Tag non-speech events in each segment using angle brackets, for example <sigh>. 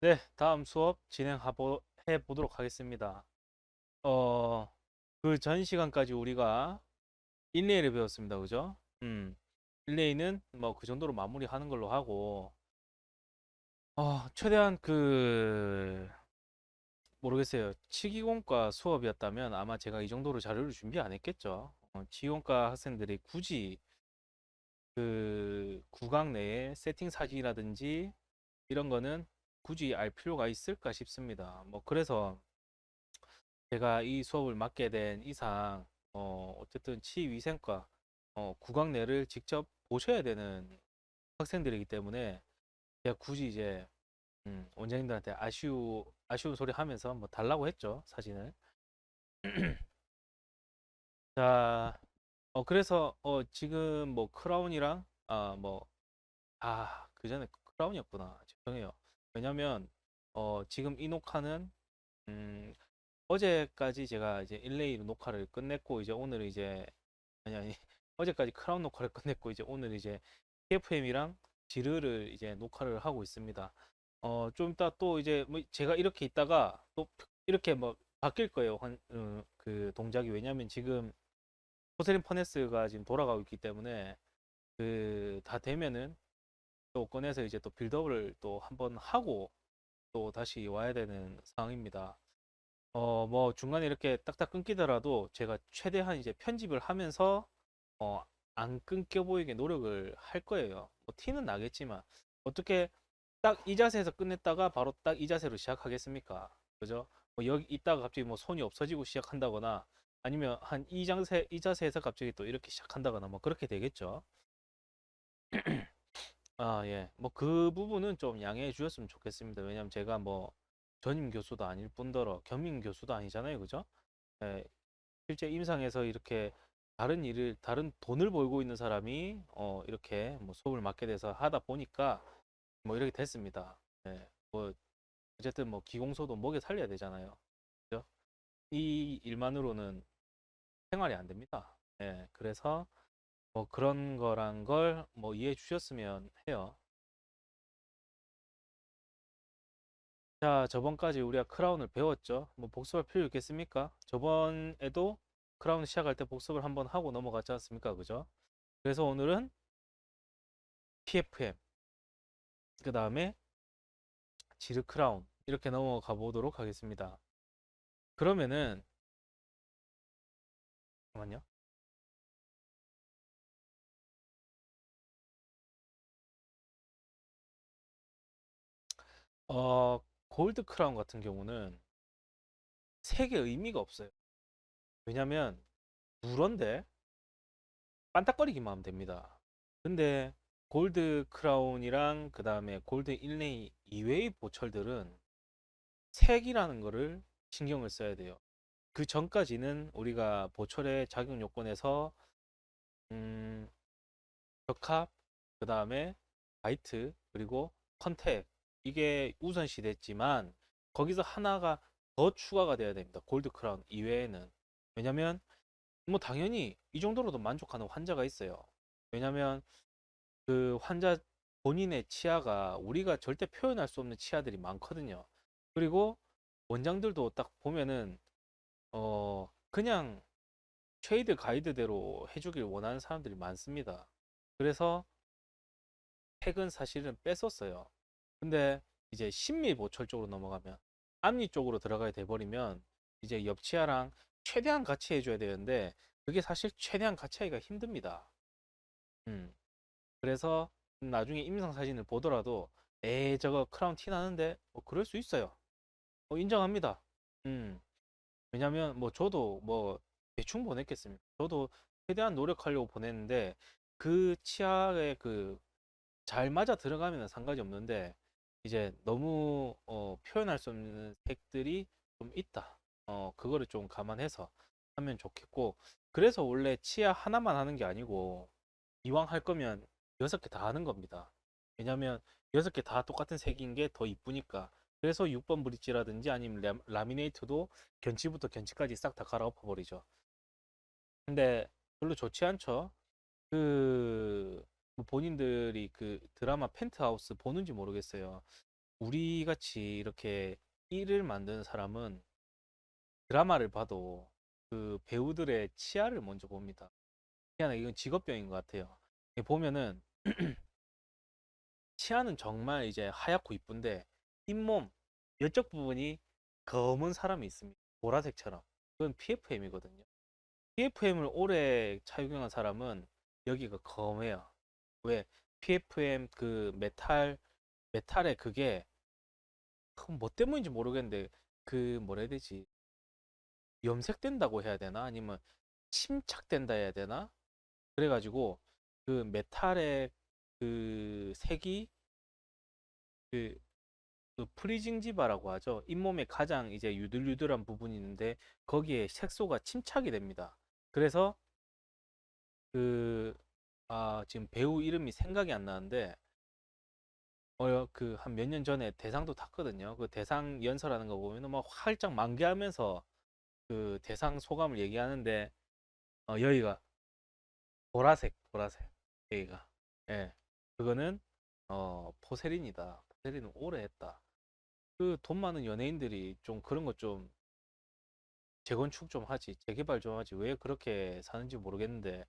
네, 다음 수업 진행해 보도록 하겠습니다. 어, 그 전 시간까지 우리가 인레이를 배웠습니다. 그죠? 음, 인레이는 뭐 그 정도로 마무리하는 걸로 하고, 어, 최대한 그, 모르겠어요. 치기공과 수업이었다면 아마 제가 이 정도로 자료를 준비 안 했겠죠. 어, 치기공과 학생들이 굳이 그 구강 내에 세팅 사진이라든지 이런 거는 굳이 알 필요가 있을까 싶습니다. 뭐 그래서 제가 이 수업을 맡게 된 이상 어 어쨌든 치위생과 어 구강 내를 직접 보셔야 되는 학생들이기 때문에 제가 굳이 이제 음 원장님들한테 아쉬우 아쉬운 소리 하면서 뭐 달라고 했죠 사진을. <clears throat> 자, 어 그래서 어 지금 뭐 크라운이랑 아뭐아그 전에 크라운이었구나 죄송해요. 왜냐면 어 지금 이 녹화는 음 어제까지 제가 이제 일레이로 녹화를 <laughs> <laughs> 끝냈고 이제 오늘 이제 아니 아니 어제까지 크라운 녹화를 끝냈고 이제 오늘 이제 TFM이랑 지르를 이제 녹화를 하고 있습니다. 어 좀 이따 또 이제 뭐 제가 이렇게 있다가 또 이렇게 뭐 바뀔 거예요. 한, 어, 그 동작이 왜냐면 지금 포세린 퍼네스가 지금 돌아가고 있기 때문에 그 다 되면은 또 꺼내서 이제 또 빌드업을 또 한번 하고 또 다시 와야 되는 상황입니다. 어, 뭐 중간에 이렇게 딱딱 끊기더라도 제가 최대한 이제 편집을 하면서 어, 안 끊겨 보이게 노력을 할 거예요. 뭐 티는 나겠지만 어떻게 딱 이 자세에서 끝냈다가 바로 딱 이 자세로 시작하겠습니까? 그죠? 뭐 여기 있다가 갑자기 뭐 손이 없어지고 시작한다거나 아니면 한 이 자세 이 자세에서 갑자기 또 이렇게 시작한다거나 뭐 그렇게 되겠죠. <clears throat> 아, 예. 뭐 그 부분은 좀 양해해 주셨으면 좋겠습니다. 왜냐면 제가 뭐 전임 교수도 아닐 뿐더러 겸임 교수도 아니잖아요. 그죠? 예, 실제 임상에서 이렇게 다른 일을, 다른 돈을 벌고 있는 사람이 어, 이렇게 뭐 수업을 맡게 돼서 하다 보니까 뭐 이렇게 됐습니다. 예, 뭐 어쨌든 뭐 기공소도 먹여 살려야 되잖아요. 그죠? 이 일만으로는 생활이 안 됩니다. 예, 그래서 뭐 그런 거란 걸 뭐 이해해 주셨으면 해요. 자, 저번까지 우리가 크라운을 배웠죠. 뭐 복습할 필요 있겠습니까? 저번에도 크라운 시작할 때 복습을 한번 하고 넘어갔지 않습니까? 그죠? 그래서 오늘은 PFM, 그 다음에 지르 크라운 이렇게 넘어가 보도록 하겠습니다. 그러면은 잠깐만요. 어, 골드 크라운 같은 경우는 색의 의미가 없어요. 왜냐면 누런데 반딱거리기만 하면 됩니다. 근데 골드 크라운이랑 그 다음에 골드 인레이 이외의 보철들은 색이라는 거를 신경을 써야 돼요. 그 전까지는 우리가 보철의 작용 요건에서 음, 적합, 그 다음에 바이트, 그리고 컨택 이게 우선시 됐지만 거기서 하나가 더 추가가 돼야 됩니다. 골드 크라운 이외에는 왜냐면 뭐 당연히 이 정도로도 만족하는 환자가 있어요. 왜냐면 그 환자 본인의 치아가 우리가 절대 표현할 수 없는 치아들이 많거든요. 그리고 원장들도 딱 보면은 어 그냥 트레이드 가이드대로 해주길 원하는 사람들이 많습니다. 그래서 팩은 사실은 뺐었어요. 근데 이제 심미 보철 쪽으로 넘어가면 앞니 쪽으로 들어가게 돼버리면 이제 옆치아랑 최대한 같이 해줘야 되는데 그게 사실 최대한 같이 하기가 힘듭니다. 음. 그래서 나중에 임상 사진을 보더라도 에이 저거 크라운 티 나는데 뭐 그럴 수 있어요. 어, 인정합니다. 음. 왜냐면 뭐 저도 뭐 대충 보냈겠습니까? 저도 최대한 노력하려고 보냈는데 그 치아에 그 잘 맞아 들어가면 상관이 없는데 이제 너무 어, 표현할 수 없는 색들이 좀 있다. 어, 그거를 좀 감안해서 하면 좋겠고 그래서 원래 치아 하나만 하는 게 아니고 이왕 할 거면 여섯 개 다 하는 겁니다. 왜냐면 여섯 개 다 똑같은 색인 게 더 이쁘니까. 그래서 6번 브릿지라든지 아니면 라, 라미네이트도 견치부터 견치까지 싹 다 갈아엎어 버리죠. 근데 별로 좋지 않죠. 그뭐 본인들이 그 드라마 펜트하우스 보는지 모르겠어요. 우리 같이 이렇게 일을 만드는 사람은 드라마를 봐도 그 배우들의 치아를 먼저 봅니다. 희한하 이건 직업병인 것 같아요. 보면은 <clears throat> 치아는 정말 이제 하얗고 이쁜데 잇몸 이쪽 부분이 검은 사람이 있습니다. 보라색처럼. 그건 PFM이거든요. PFM을 오래 착용한 사람은 여기가 검해요. 왜? PFM 그 메탈 메탈의 그게 뭐 때문인지 모르겠는데 그 뭐라 해야 되지? 염색된다고 해야 되나? 아니면 침착된다 해야 되나? 그래가지고 그 메탈의 그 색이 그, 그 프리징지바라고 하죠. 잇몸에 가장 이제 유들유들한 부분이 있는데 거기에 색소가 침착이 됩니다. 그래서 그 아, 지금 배우 이름이 생각이 안 나는데 어, 그 한 몇 년 전에 대상도 탔거든요. 그 대상 연설하는 거 보면은 막 활짝 만개하면서 그 대상 소감을 얘기하는데 어, 여기가 보라색, 보라색 여기가 예, 그거는 어 포세린이다. 포세린은 오래 했다. 그 돈 많은 연예인들이 좀 그런 거좀 재건축 좀 하지, 재개발 좀 하지. 왜 그렇게 사는지 모르겠는데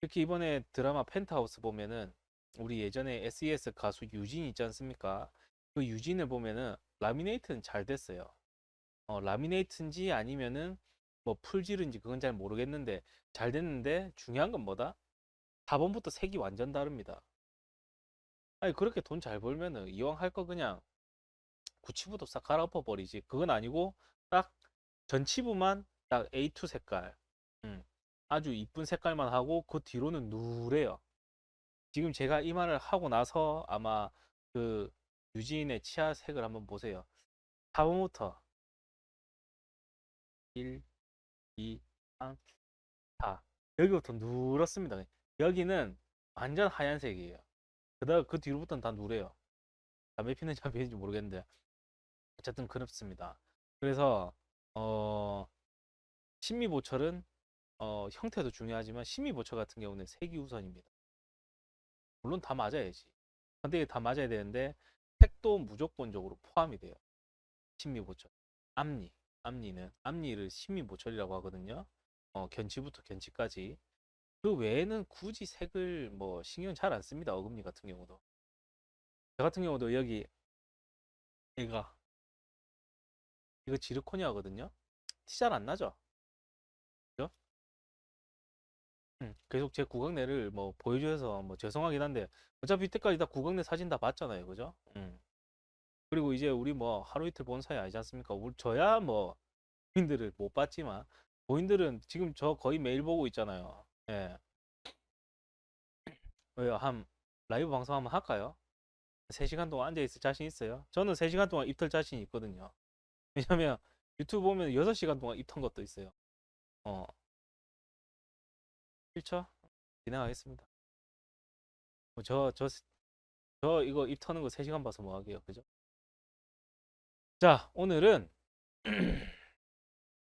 특히 이번에 드라마 펜트하우스 보면은 우리 예전에 SES 가수 유진 있지 않습니까? 그 유진을 보면은 라미네이트는 잘 됐어요. 어, 라미네이트인지 아니면은 뭐 풀질인지 그건 잘 모르겠는데 잘 됐는데 중요한 건 뭐다? 4번부터 색이 완전 다릅니다. 아니 그렇게 돈 잘 벌면은 이왕 할 거 그냥 구치부도 싹 갈아엎어 버리지. 그건 아니고 딱 전치부만 딱 A2 색깔. 음, 아주 이쁜 색깔만 하고 그 뒤로는 누래요. 지금 제가 이 말을 하고 나서 아마 그 유진의 치아 색을 한번 보세요. 4번부터 1, 2, 3, 4. 여기부터 누렇습니다. 여기는 완전 하얀색이에요. 그다음 그 뒤로부터는 다 누래요. 담배 피는지 안 피는지 모르겠는데 어쨌든 그렇습니다. 그래서 어 심미보철은 어 형태도 중요하지만 심미보철 같은 경우는 색이 우선입니다. 물론 다 맞아야지. 근데 다 맞아야 되는데 색도 무조건적으로 포함이 돼요. 심미보철. 앞니. 앞니는 앞니를 심미보철이라고 하거든요. 어 견치부터 견치까지. 그 외에는 굳이 색을 뭐 신경 잘 안 씁니다. 어금니 같은 경우도. 저 같은 경우도 여기 얘가 이거 지르코니아거든요. 티 잘 안 나죠? 음, 계속 제 구강내를 뭐 보여줘서 뭐 죄송하긴 한데 어차피 이때까지 다 구강내 사진 다 봤잖아요. 그죠? 음. 그리고 이제 우리 뭐 하루 이틀 본 사이 아니지 않습니까? 우리 저야 뭐 본인들을 못 봤지만 본인들은 지금 저 거의 매일 보고 있잖아요. 예. 왜요? 한 라이브 방송 한번 할까요? 3시간 동안 앉아 있을 자신 있어요? 저는 3시간 동안 입털 자신이 있거든요. 왜냐면 유튜브 보면 6시간 동안 입턴 것도 있어요. 어. 싫죠? 진행하겠습니다. 뭐 저, 저, 저 이거 입 터는 거 3시간 봐서 뭐 하게요. 그죠? 자, 오늘은 <clears throat>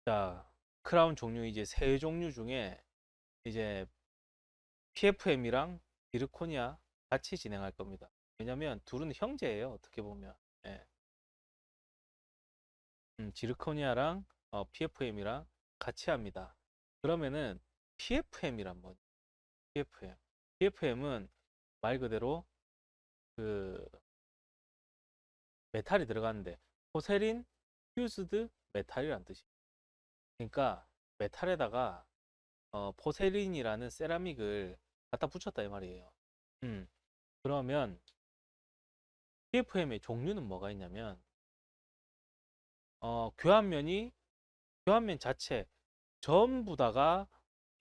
자, 크라운 종류 이제 세 종류 중에 이제 PFM이랑 비르코니아 같이 진행할 겁니다. 왜냐면 둘은 형제예요. 어떻게 보면. 예. 음, 지르코니아랑 어, PFM이랑 같이 합니다. 그러면은 PFM이란 뭐지? PFM. PFM은 말 그대로 그 메탈이 들어가는데 포세린 퓨즈드 메탈이란 뜻이에요. 그러니까 메탈에다가 어, 포세린이라는 세라믹을 갖다 붙였다 이 말이에요. 음. 그러면 PFM의 종류는 뭐가 있냐면 어, 교환면이 교환면 자체 전부 다가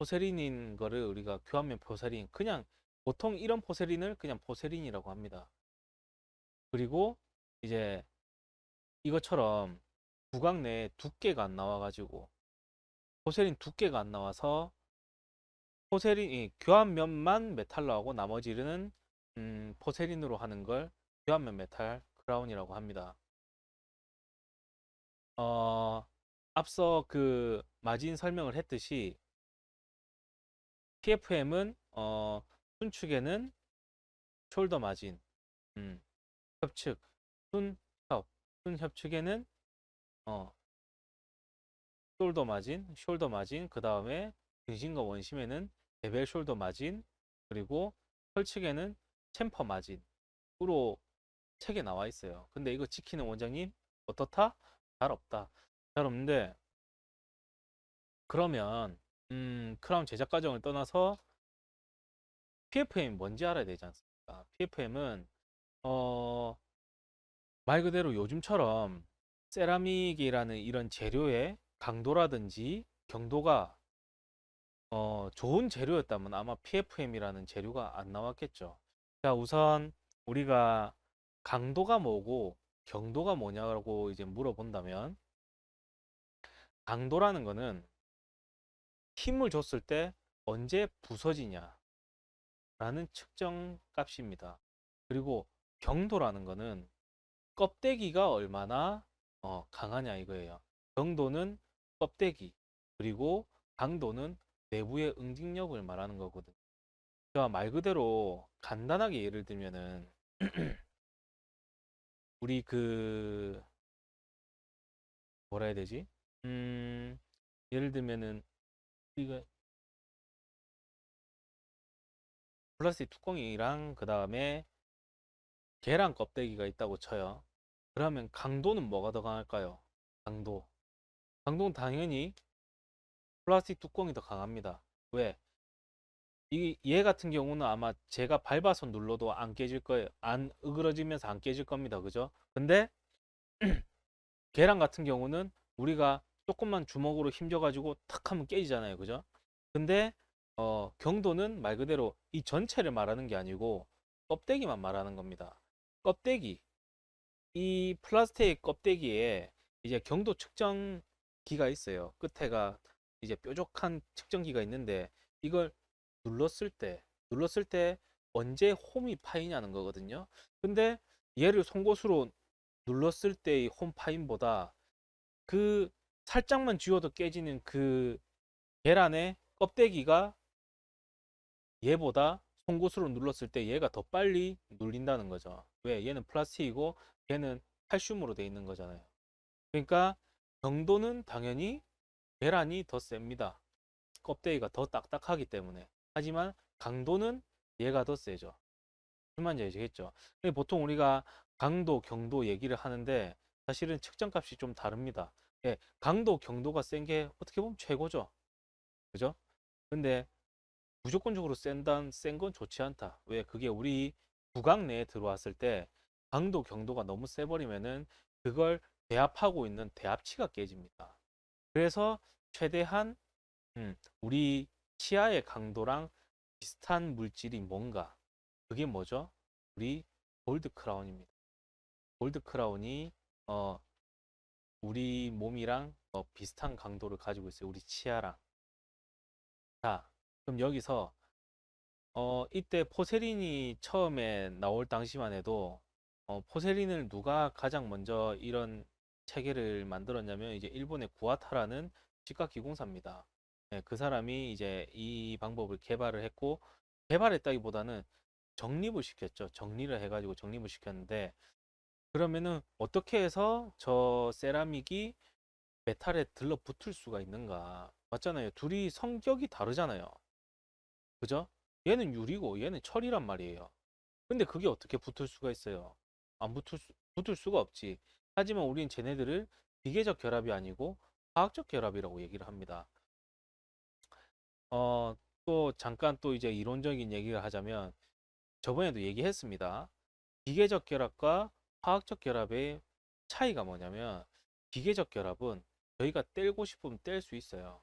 포세린인 거를 우리가 교환면 포세린 그냥 보통 이런 포세린을 그냥 포세린이라고 합니다. 그리고 이제 이것처럼 구강 내에 두께가 안 나와 가지고 포세린 두께가 안 나와서 포세린이 교환면만 메탈로 하고 나머지는 음, 포세린으로 하는 걸 교환면 메탈 크라운이라고 합니다. 어, 앞서 그 마진 설명을 했듯이 PFM은 어, 순축에는 숄더 마진, 음, 협측, 순순 협축에는 어 숄더 마진, 숄더 마진, 그 다음에 등심과 원심에는 베벨 숄더 마진, 그리고 펄측에는 챔퍼 마진으로 책에 나와 있어요. 근데 이거 지키는 원장님 어떻다? 잘 없다. 잘 없는데 그러면 음, 크라운 제작 과정을 떠나서 PFM이 뭔지 알아야 되지 않습니까? PFM은 어, 말 그대로 요즘처럼 세라믹이라는 이런 재료의 강도라든지 경도가 어, 좋은 재료였다면 아마 PFM이라는 재료가 안 나왔겠죠. 자, 우선 우리가 강도가 뭐고 경도가 뭐냐고 이제 물어본다면 강도라는 거는 힘을 줬을 때 언제 부서지냐 라는 측정 값입니다. 그리고 경도라는 거는 껍데기가 얼마나 어, 강하냐 이거예요. 경도는 껍데기 그리고 강도는 내부의 응징력을 말하는 거거든. 그러니까 말 그대로 간단하게 예를 들면은 <clears throat> 우리 그 뭐라 해야 되지? 음, 예를 들면은 우리가 플라스틱 뚜껑이랑 그 다음에 계란 껍데기가 있다고 쳐요. 그러면 강도는 뭐가 더 강할까요? 강도. 강도는 당연히 플라스틱 뚜껑이 더 강합니다. 왜? 이, 얘 같은 경우는 아마 제가 밟아서 눌러도 안 깨질 거예요. 안 으그러지면서 안 깨질 겁니다. 그죠? 근데 <clears throat> 계란 같은 경우는 우리가 조금만 주먹으로 힘줘가지고 탁 하면 깨지잖아요. 그죠? 근데 어, 경도는 말 그대로 이 전체를 말하는 게 아니고 껍데기만 말하는 겁니다. 껍데기. 이 플라스틱 껍데기에 이제 경도 측정기가 있어요. 끝에가 이제 뾰족한 측정기가 있는데 이걸 눌렀을 때 눌렀을 때 언제 홈이 파이냐는 거거든요. 근데 얘를 송곳으로 눌렀을 때의 홈 파임보다 그 살짝만 쥐어도 깨지는 그 계란의 껍데기가 얘보다 송곳으로 눌렀을 때 얘가 더 빨리 눌린다는 거죠. 왜? 얘는 플라스틱이고 얘는 칼슘으로 돼 있는 거잖아요. 그러니까 경도는 당연히 계란이 더 셉니다. 껍데기가 더 딱딱하기 때문에. 하지만 강도는 얘가 더 세죠. 무슨 말인지 아시겠죠? 보통 우리가 강도, 경도 얘기를 하는데 사실은 측정값이 좀 다릅니다. 예, 강도, 경도가 센 게 어떻게 보면 최고죠. 그죠? 근데 무조건적으로 센단 센 건 좋지 않다. 왜? 그게 우리 구강 내에 들어왔을 때 강도, 경도가 너무 세버리면은 그걸 대합하고 있는 대합치가 깨집니다. 그래서 최대한 음, 우리 치아의 강도랑 비슷한 물질이 뭔가 그게 뭐죠? 우리 골드 크라운입니다. 골드 크라운이 어, 우리 몸이랑 어, 비슷한 강도를 가지고 있어요. 우리 치아랑. 자, 그럼 여기서 어, 이때 포세린이 처음에 나올 당시만 해도 어, 포세린을 누가 가장 먼저 이런 체계를 만들었냐면 이제 일본의 구아타라는 치과 기공사입니다. 네, 그 사람이 이제 이 방법을 개발을 했고 개발했다기보다는 정립을 시켰죠. 정리를 해가지고 정립을 시켰는데 그러면은 어떻게 해서 저 세라믹이 메탈에 들러붙을 수가 있는가? 맞잖아요. 둘이 성격이 다르잖아요. 그죠? 얘는 유리고 얘는 철이란 말이에요. 근데 그게 어떻게 붙을 수가 있어요? 안 붙을, 수, 붙을 수가 없지. 하지만 우리는 쟤네들을 기계적 결합이 아니고 화학적 결합이라고 얘기를 합니다. 어, 또 잠깐 또 이제 이론적인 얘기를 하자면 저번에도 얘기했습니다. 기계적 결합과 화학적 결합의 차이가 뭐냐면 기계적 결합은 저희가 떼고 싶으면 뗄 수 있어요.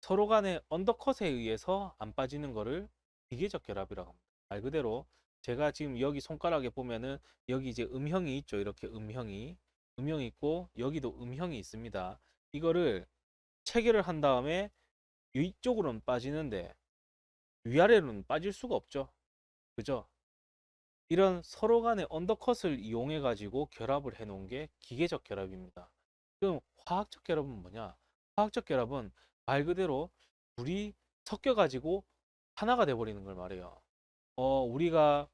서로 간의 언더컷에 의해서 안 빠지는 거를 기계적 결합이라고 합니다. 말 그대로 제가 지금 여기 손가락에 보면은 여기 이제 음형이 있죠. 이렇게 음형이 음형이 있고 여기도 음형이 있습니다. 이거를 체결을 한 다음에 위쪽으로는 빠지는데 위아래로는 빠질 수가 없죠. 그죠? 이런 서로 간의 언더컷을 이용해 가지고 결합을 해 놓은 게 기계적 결합입니다. 그럼 화학적 결합은 뭐냐? 화학적 결합은 말 그대로 둘이 섞여 가지고 하나가 돼 버리는 걸 말해요. 어, 우리가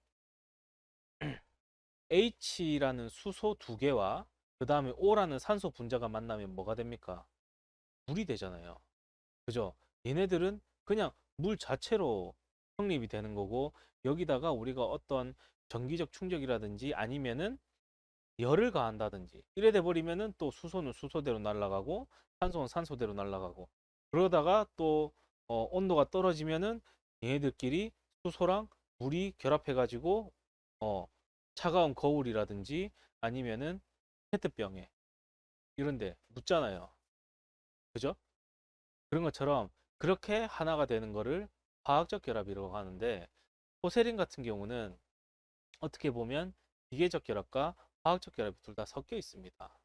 H라는 수소 두 개와 그 다음에 O라는 산소 분자가 만나면 뭐가 됩니까? 물이 되잖아요. 그죠? 얘네들은 그냥 물 자체로 성립이 되는 거고 여기다가 우리가 어떤 전기적 충격이라든지 아니면은 열을 가한다든지 이래 돼 버리면은 또 수소는 수소대로 날아가고 산소는 산소대로 날아가고 그러다가 또 어, 온도가 떨어지면은 얘네들끼리 수소랑 물이 결합해 가지고 어, 차가운 거울이라든지 아니면은 페트병에 이런데 묻잖아요. 그죠? 그런 것처럼 그렇게 하나가 되는 거를 화학적 결합이라고 하는데 포세린 같은 경우는 어떻게 보면 기계적 결합과 화학적 결합이 둘 다 섞여 있습니다.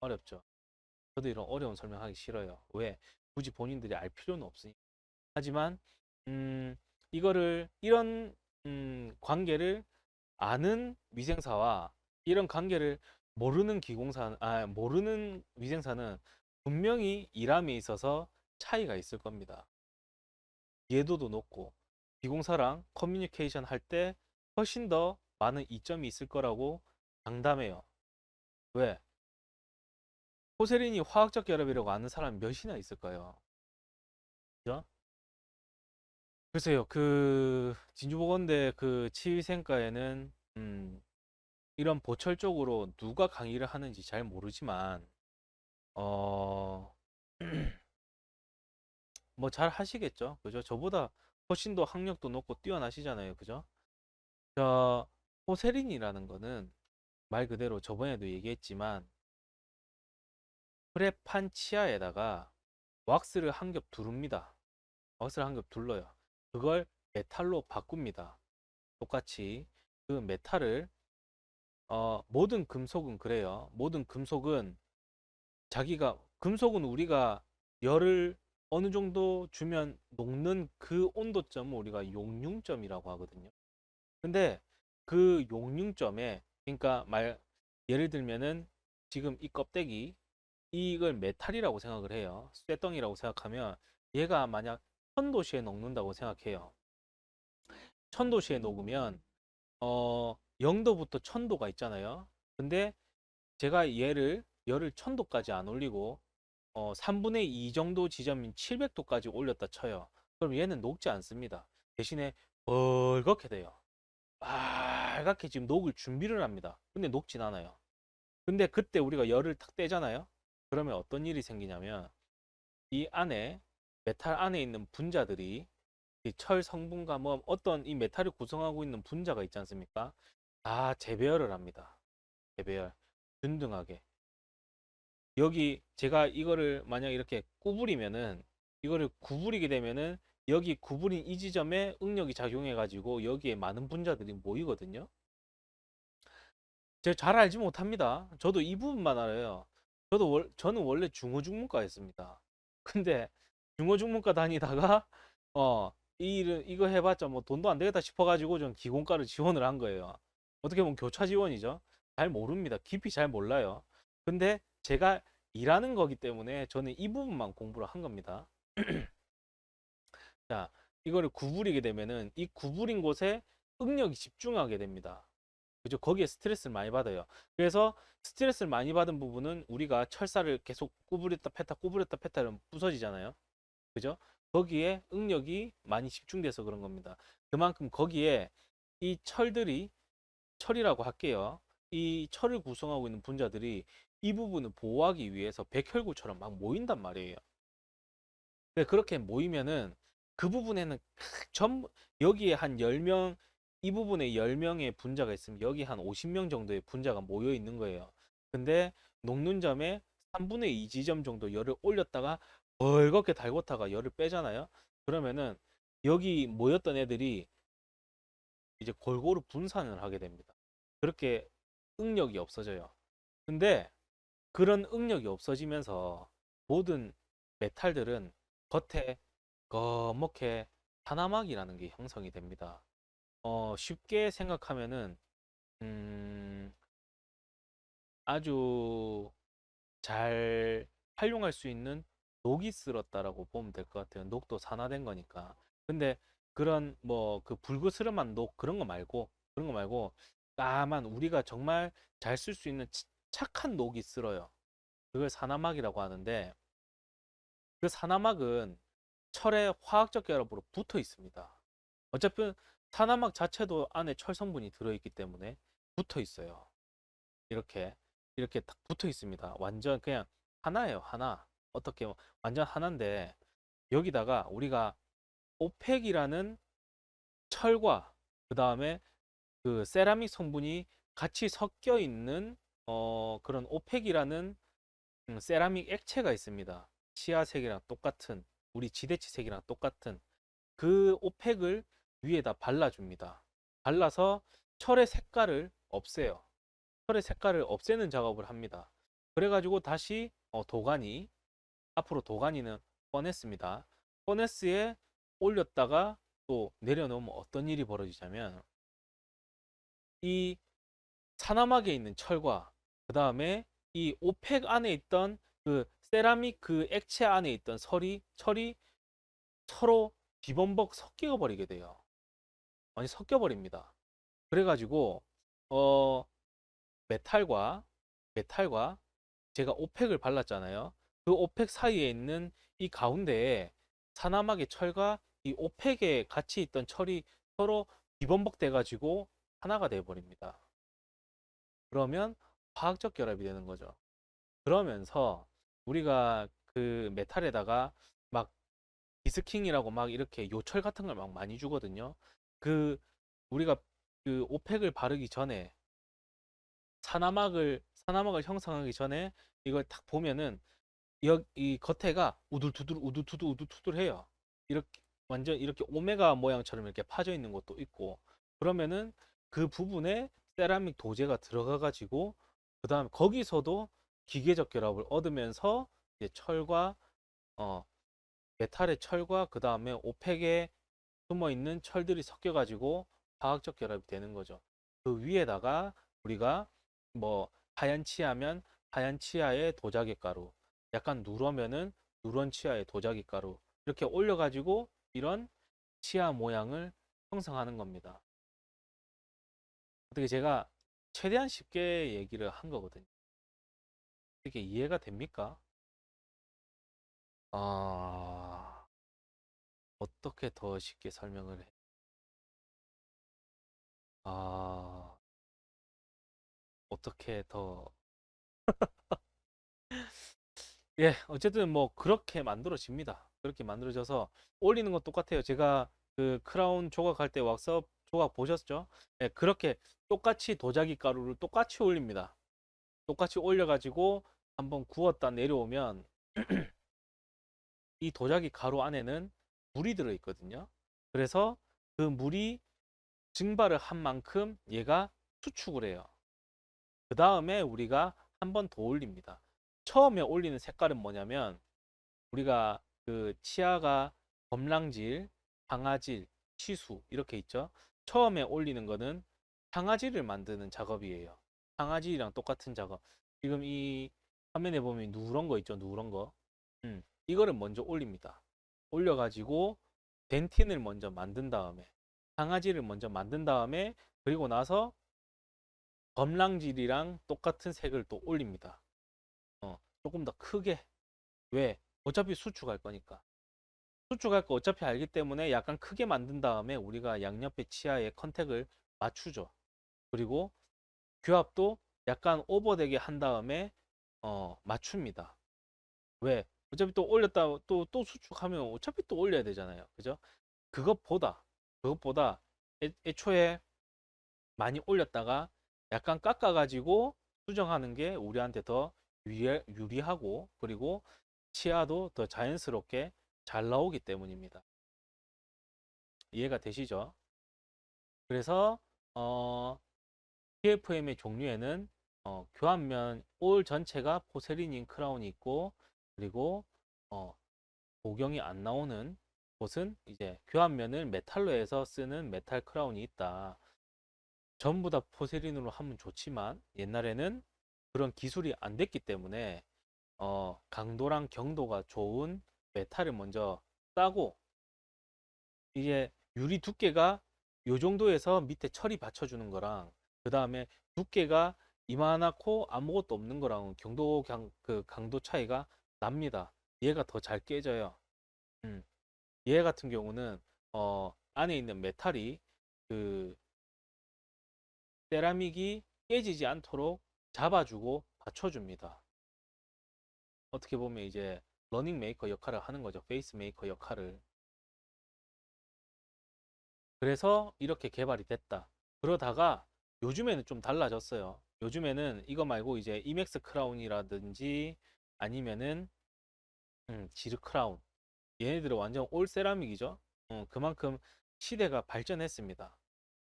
어렵죠? 저도 이런 어려운 설명하기 싫어요. 왜? 굳이 본인들이 알 필요는 없으니까. 하지만 음, 이거를 이런 음, 관계를 아는 위생사와 이런 관계를 모르는 기공사, 아, 모르는 위생사는 분명히 일함에 있어서 차이가 있을 겁니다. 이해도도 높고 기공사랑 커뮤니케이션 할 때 훨씬 더 많은 이점이 있을 거라고 장담해요. 왜? 포세린이 화학적 결합이라고 아는 사람이 몇이나 있을까요? 그죠? 글쎄요, 그 진주보건대 그 치위생과에는 음, 이런 보철 쪽으로 누가 강의를 하는지 잘 모르지만 어, <clears throat> 뭐 잘 하시겠죠. 그죠? 저보다 훨씬 더 학력도 높고 뛰어나시잖아요. 그죠? 저 포세린이라는 거는 말 그대로 저번에도 얘기했지만 프레판 치아에다가 왁스를 한 겹 두릅니다. 왁스를 한 겹 둘러요. 그걸 메탈로 바꿉니다. 똑같이 그 메탈을 어, 모든 금속은 그래요. 모든 금속은 자기가 금속은 우리가 열을 어느 정도 주면 녹는 그 온도점을 우리가 용융점이라고 하거든요. 근데 그 용융점에 그러니까 말 예를 들면은 지금 이 껍데기 이걸 메탈이라고 생각을 해요. 쇠덩이라고 생각하면 얘가 만약 천도시에 녹는다고 생각해요. 천도시에 녹으면 어 0도부터 1000도가 있잖아요. 근데 제가 얘를 열을 1000도까지 안 올리고 어 3분의 2 정도 지점인 700도까지 올렸다 쳐요. 그럼 얘는 녹지 않습니다. 대신에 벌겋게 돼요. 빨갛게 지금 녹을 준비를 합니다. 근데 녹진 않아요. 근데 그때 우리가 열을 탁 떼잖아요. 그러면 어떤 일이 생기냐면 이 안에 메탈 안에 있는 분자들이 이철 성분과 뭐 어떤 이 메탈을 구성하고 있는 분자가 있지 않습니까? 다 재배열을 합니다. 재배열. 균등하게. 여기 제가 이거를 만약 이렇게 구부리면은 이거를 구부리게 되면은 여기 구부린 이 지점에 응력이 작용해 가지고 여기에 많은 분자들이 모이거든요. 제가 잘 알지 못합니다. 저도 이 부분만 알아요. 저도 월, 저는 원래 중어중문과였습니다. <laughs> 근데 중어중문과 다니다가 <laughs> 어 이 일을 이거 해봤자 뭐 돈도 안 되겠다 싶어 가지고 전 기공과를 지원을 한 거예요. 어떻게 보면 교차 지원이죠. 잘 모릅니다. 깊이 잘 몰라요. 근데 제가 일하는 거기 때문에 저는 이 부분만 공부를 한 겁니다. <clears throat> 자, 이거를 구부리게 되면은 이 구부린 곳에 응력이 집중하게 됩니다. 그죠? 거기에 스트레스를 많이 받아요. 그래서 스트레스를 많이 받은 부분은 우리가 철사를 계속 구부렸다 폈다 구부렸다 폈다 이러면 부서지잖아요. 그죠? 거기에 응력이 많이 집중돼서 그런 겁니다. 그만큼 거기에 이 철들이 철이라고 할게요. 이 철을 구성하고 있는 분자들이 이 부분을 보호하기 위해서 백혈구처럼 막 모인단 말이에요. 그렇게 모이면은 그 부분에는 전 여기에 한 10명 이 부분에 10명의 분자가 있으면 여기 한 50명 정도의 분자가 모여 있는 거예요. 근데 녹는 점에 3분의 2 지점 정도 열을 올렸다가 벌겋게 달궜다가 열을 빼잖아요. 그러면은 여기 모였던 애들이 이제 골고루 분산을 하게 됩니다. 그렇게 응력이 없어져요. 근데 그런 응력이 없어지면서 모든 메탈들은 겉에 검게 산화막이라는 게 형성이 됩니다. 어, 쉽게 생각하면은 음, 아주 잘 활용할 수 있는 녹이 쓸었다라고 보면 될 것 같아요. 녹도 산화된 거니까. 근데 그런 뭐 그 불그스름한 녹 그런 거 말고 그런 거 말고 까만 우리가 정말 잘 쓸 수 있는 치- 착한 녹이 쓸어요. 그걸 산화막이라고 하는데 그 산화막은 철의 화학적 결합으로 붙어 있습니다. 어차피 산화막 자체도 안에 철 성분이 들어있기 때문에 붙어 있어요. 이렇게 이렇게 딱 붙어 있습니다. 완전 그냥 하나예요, 하나. 어떻게 뭐 완전 하나인데 여기다가 우리가 오펙이라는 철과 그 다음에 그 세라믹 성분이 같이 섞여 있는 어 그런 오펙이라는 음, 세라믹 액체가 있습니다. 치아색이랑 똑같은 우리 지대치색이랑 똑같은 그 오펙을 위에다 발라줍니다. 발라서 철의 색깔을 없애요. 철의 색깔을 없애는 작업을 합니다. 그래가지고 다시 어, 도가니 앞으로 도가니는 퍼네스입니다. 퍼네스에 올렸다가 또 내려놓으면 어떤 일이 벌어지냐면 이 산화막에 있는 철과 그 다음에 이 오펙 안에 있던 그 세라믹 그 액체 안에 있던 설이 철이 서로 비범벅 섞여 버리게 돼요. 많이 섞여 버립니다. 그래가지고 어 메탈과 메탈과 제가 오펙을 발랐잖아요. 그 오펙 사이에 있는 이 가운데에 산화막의 철과 이 오펙에 같이 있던 철이 서로 비범벅 돼가지고 하나가 돼 버립니다. 그러면 화학적 결합이 되는 거죠. 그러면서 우리가 그 메탈에다가 막 디스킹이라고 막 이렇게 요철 같은 걸 막 많이 주거든요. 그 우리가 그 오펙을 바르기 전에 산화막을 산화막을 형성하기 전에 이걸 딱 보면은 여, 이 겉에가 우둘투둘 우둘투둘 우둘투둘해요. 이렇게 완전 이렇게 오메가 모양처럼 이렇게 파져 있는 것도 있고 그러면은 그 부분에 세라믹 도제가 들어가 가지고 그 다음에 거기서도 기계적 결합을 얻으면서 철과 어 메탈의 철과 그 다음에 오펙에 숨어 있는 철들이 섞여 가지고 화학적 결합이 되는 거죠. 그 위에다가 우리가 뭐 하얀 치아면 하얀 치아의 도자기 가루, 약간 누러면은 누런 치아의 도자기 가루 이렇게 올려 가지고 이런 치아 모양을 형성하는 겁니다. 어떻게 제가 최대한 쉽게 얘기를 한 거거든요. 이게 이해가 됩니까? 아, 어떻게 더 쉽게 설명을 해? 아, 어떻게 더 예, 어쨌든 뭐 그렇게 만들어집니다. 그렇게 만들어져서 올리는 건 똑같아요. 제가 그 크라운 조각할 때 왁스업 조각 보셨죠? 예, 그렇게 똑같이 도자기 가루를 똑같이 올립니다. 똑같이 올려가지고 한번 구웠다 내려오면 <clears throat> 이 도자기 가루 안에는 물이 들어있거든요. 그래서 그 물이 증발을 한 만큼 얘가 수축을 해요. 그 다음에 우리가 한 번 더 올립니다. 처음에 올리는 색깔은 뭐냐면 우리가 그 치아가 검랑질, 황화질, 치수 이렇게 있죠. 처음에 올리는 거는 황화질을 만드는 작업이에요. 황화질이랑 똑같은 작업. 지금 이 화면에 보면 누런 거 있죠. 누런 거. 음, 이거를 먼저 올립니다. 올려가지고 덴틴을 먼저 만든 다음에 황화질을 먼저 만든 다음에 그리고 나서 검랑질이랑 똑같은 색을 또 올립니다. 어, 조금 더 크게. 왜? 어차피 수축할 거니까. 수축할 거 어차피 알기 때문에 약간 크게 만든 다음에 우리가 양옆에 치아의 컨택을 맞추죠. 그리고 규합도 약간 오버되게 한 다음에 어, 맞춥니다. 왜? 어차피 또 올렸다 또또 수축하면 어차피 또 올려야 되잖아요. 그죠? 그것보다 그것보다 애, 애초에 많이 올렸다가 약간 깎아 가지고 수정하는 게 우리한테 더 유리, 유리하고 그리고 치아도 더 자연스럽게 잘 나오기 때문입니다. 이해가 되시죠? 그래서 어, PFM의 종류에는 어, 교환면 올 전체가 포세린인 크라운이 있고 그리고 어, 보경이 안 나오는 곳은 이제 교환면을 메탈로 해서 쓰는 메탈 크라운이 있다. 전부 다 포세린으로 하면 좋지만 옛날에는 그런 기술이 안 됐기 때문에 어, 강도랑 경도가 좋은 메탈을 먼저 싸고 이제 유리 두께가 요 정도에서 밑에 철이 받쳐주는 거랑 그 다음에 두께가 이만하고 아무것도 없는 거랑 경도 강, 그 강도 차이가 납니다. 얘가 더 잘 깨져요. 음. 얘 같은 경우는 어, 안에 있는 메탈이 그 세라믹이 깨지지 않도록 잡아주고 받쳐줍니다. 어떻게 보면 이제 러닝 메이커 역할을 하는 거죠. 페이스 메이커 역할을. 그래서 이렇게 개발이 됐다. 그러다가 요즘에는 좀 달라졌어요. 요즘에는 이거 말고 이제 이맥스 크라운이라든지 아니면은 음, 지르 크라운 얘네들은 완전 올 세라믹이죠. 어, 그만큼 시대가 발전했습니다.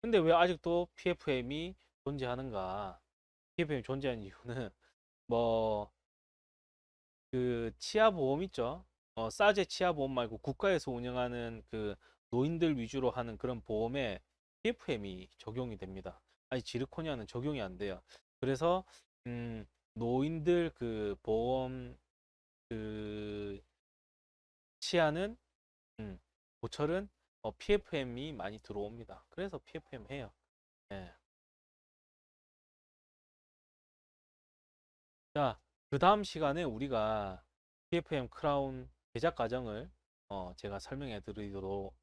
근데 왜 아직도 PFM이 존재하는가? PFM이 존재하는 이유는 <laughs> 뭐 그 치아 보험 있죠. 어, 싸제 치아 보험 말고 국가에서 운영하는 그 노인들 위주로 하는 그런 보험에 PFM이 적용이 됩니다. 아니 지르코니아는 적용이 안 돼요. 그래서 음, 노인들 그 보험 그 치아는 음, 고철은 어, PFM이 많이 들어옵니다. 그래서 PFM 해요. 예. 자, 그 다음 시간에 우리가 PFM 크라운 제작 과정을 어, 제가 설명해 드리도록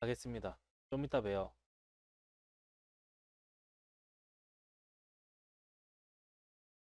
하겠습니다. 좀 이따 봬요.